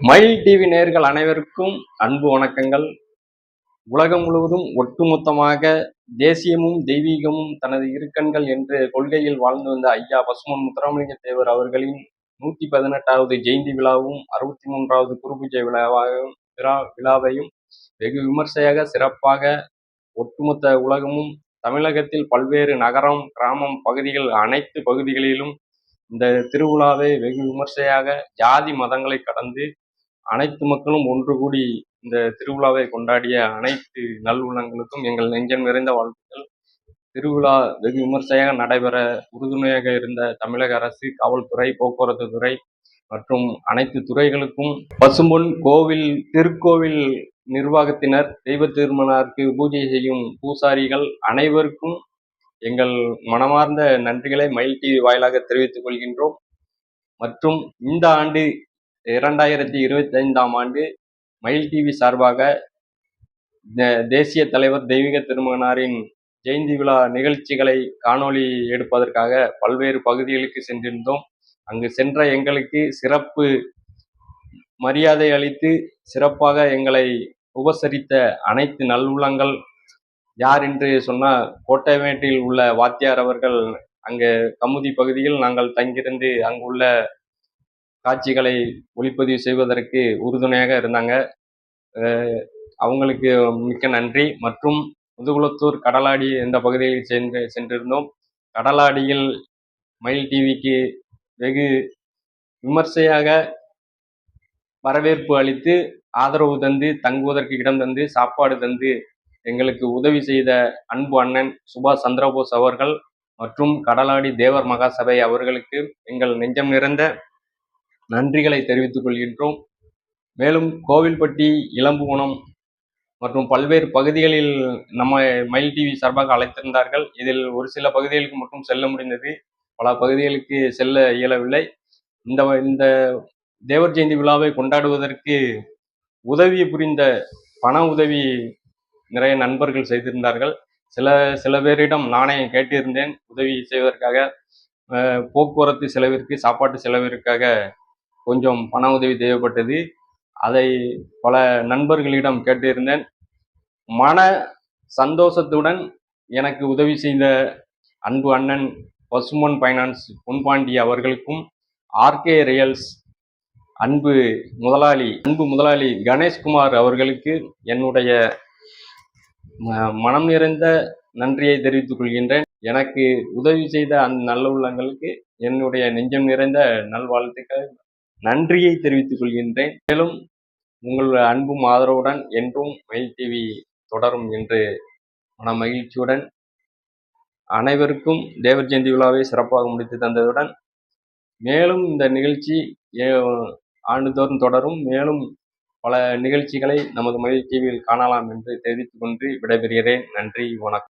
மயில் டிவி நேர்கள் அனைவருக்கும் அன்பு வணக்கங்கள். உலகம் முழுவதும் ஒட்டுமொத்தமாக தேசியமும் தெய்வீகமும் தனது இருக்கண்கள் என்ற கொள்கையில் வாழ்ந்து வந்த ஐயா பசுமன் முத்துராமலிங்க தேவர் அவர்களின் நூத்தி பதினெட்டாவது ஜெயந்தி விழாவும் அறுபத்தி மூன்றாவது குருபூஜை விழாவாகவும் விழா விழாவையும் வெகு விமர்சையாக சிறப்பாக ஒட்டுமொத்த உலகமும் தமிழகத்தில் பல்வேறு நகரம் கிராமம் பகுதிகள் அனைத்து பகுதிகளிலும் இந்த திருவிழாவை வெகு விமர்சையாக ஜாதி மதங்களை கடந்து அனைத்து மக்களும் ஒன்று கூடி இந்த திருவிழாவை கொண்டாடிய அனைத்து நல்வுள்ளங்களுக்கும் எங்கள் நெஞ்சம் நிறைந்த வாழ்த்துக்கள். திருவிழா வெகு விமர்சையாக நடைபெற உறுதுணையாக இருந்த தமிழக அரசு காவல்துறை போக்குவரத்து துறை மற்றும் அனைத்து துறைகளுக்கும் பசும்பொன் கோவில் திருக்கோவில் நிர்வாகத்தினர் தெய்வ திருமணாருக்கு பூஜை செய்யும் பூசாரிகள் அனைவருக்கும் எங்கள் மனமார்ந்த நன்றிகளை மயில் டிவி வாயிலாக தெரிவித்துக் கொள்கின்றோம். மற்றும் இந்த ஆண்டு இரண்டாயிரத்தி இருபத்தி ஐந்தாம் ஆண்டு மயில் டிவி சார்பாக தேசிய தலைவர் தெய்வீக திருமகனாரின் ஜெயந்தி விழா நிகழ்ச்சிகளை காணொளி எடுப்பதற்காக பல்வேறு பகுதிகளுக்கு சென்றிருந்தோம். அங்கு சென்ற எங்களுக்கு சிறப்பு மரியாதை அளித்து சிறப்பாக எங்களை உபசரித்த அனைத்து நல்லுள்ளங்கள் யார் என்று சொன்னால் கோட்டைமேட்டில் உள்ள வாத்தியார் அவர்கள் அங்கே கமுதி பகுதியில் நாங்கள் தங்கியிருந்து அங்குள்ள காட்சிகளை ஒளிப்பதிவு செய்வதற்கு உறுதுணையாக இருந்தாங்க. அவங்களுக்கு மிக்க நன்றி. மற்றும் முதுகுளத்தூர் கடலாடி என்ற பகுதியில் சென்று சென்றிருந்தோம். கடலாடியில் மயில் டிவிக்கு வெகு விமர்சையாக வரவேற்பு அளித்து ஆதரவு தந்து தங்குவதற்கு இடம் தந்து சாப்பாடு தந்து எங்களுக்கு உதவி செய்த அன்பு அண்ணன் சுபாஷ் சந்திரபோஸ் அவர்கள் மற்றும் கடலாடி தேவர் மகாசபை அவர்களுக்கு எங்கள் நெஞ்சம் நிறைந்த நன்றிகளை தெரிவித்துக் கொள்கின்றோம். மேலும் கோவில்பட்டி இளம்புகோணம் மற்றும் பல்வேறு பகுதிகளில் நம்ம மயில் டிவி சார்பாக அழைத்திருந்தார்கள். இதில் ஒரு சில பகுதிகளுக்கு மட்டும் செல்ல முடிந்தது. பல பகுதிகளுக்கு செல்ல இயலவில்லை. இந்த இந்த தேவர் ஜெயந்தி விழாவை கொண்டாடுவதற்கு உதவி புரிந்த பண உதவி நிறைய நண்பர்கள் செய்திருந்தார்கள். சில சில பேரிடம் நானே கேட்டிருந்தேன். உதவி செய்வதற்காக போக்குவரத்து செலவிற்கு சாப்பாட்டு செலவிற்காக கொஞ்சம் பண உதவி தேவைப்பட்டது. அதை பல நண்பர்களிடம் கேட்டிருந்தேன். மன சந்தோஷத்துடன் எனக்கு உதவி செய்த அன்பு அண்ணன் பசுமன் ஃபைனான்ஸ் பொன்பாண்டி அவர்களுக்கும் ஆர்கே ரியல்ஸ் அன்பு முதலாளி அன்பு முதலாளி கணேஷ்குமார் அவர்களுக்கு என்னுடைய மனம் நிறைந்த நன்றியை தெரிவித்துக் கொள்கின்றேன். எனக்கு உதவி செய்த அந்த நல்ல உள்ளங்களுக்கு என்னுடைய நெஞ்சம் நிறைந்த நல்வாழ்த்துக்கள். நன்றியை தெரிவித்துக் கொள்கின்றேன். மேலும் உங்கள் அன்பும் ஆதரவுடன் என்றும் மயில் டிவி தொடரும் என்று மன மகிழ்ச்சியுடன் அனைவருக்கும் தேவர் ஜெயந்தி விழாவை சிறப்பாக முடித்து தந்ததுடன் மேலும் இந்த நிகழ்ச்சி ஆண்டுதோறும் தொடரும். மேலும் பல நிகழ்ச்சிகளை நமது மயில் டிவியில் காணலாம் என்று தெரிவித்துக் கொண்டு விடைபெறுகிறேன். நன்றி வணக்கம்.